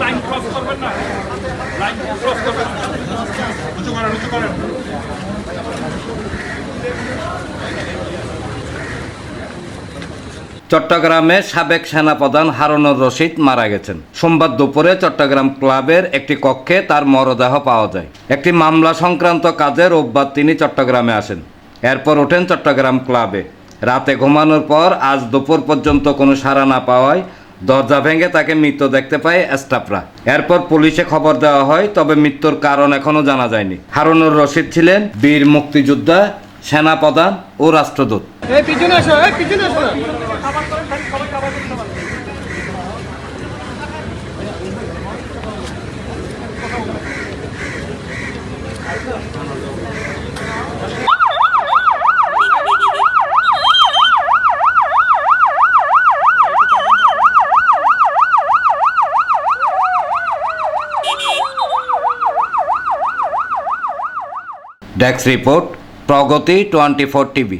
Line cross করবেন না। Line cross করবেন উঁচু করেন উঁচু করেন। চট্টগ্রামে সাবেক সেনাপ্রধান হারুনুর রশিদ মারা গেছেন। সোমবার দুপুরে চট্টগ্রাম ক্লাবের একটি কক্ষে তার মরদেহ পাওয়া যায়। একটি মামলা সংক্রান্ত কাজে রোববার তিনি চট্টগ্রামে আসেন। এরপর ওঠেন চট্টগ্রাম ক্লাবে। রাতে ঘুমানোর পর আজ দুপুর পর্যন্ত কোনো সাড়া না পাওয়ায় দরজা ভেঙে তাকে মৃত দেখতে পায় স্টাফরা। এরপর পুলিশে খবর দেওয়া হয়, তবে মৃত্যুর কারণ এখনও জানা যায়নি। হারুনুর রশিদ ছিলেন বীর মুক্তিযোদ্ধা, সেনাপ্রধান ও রাষ্ট্রদূত। পিছনে পিছনে desk report Pragati twenty four TV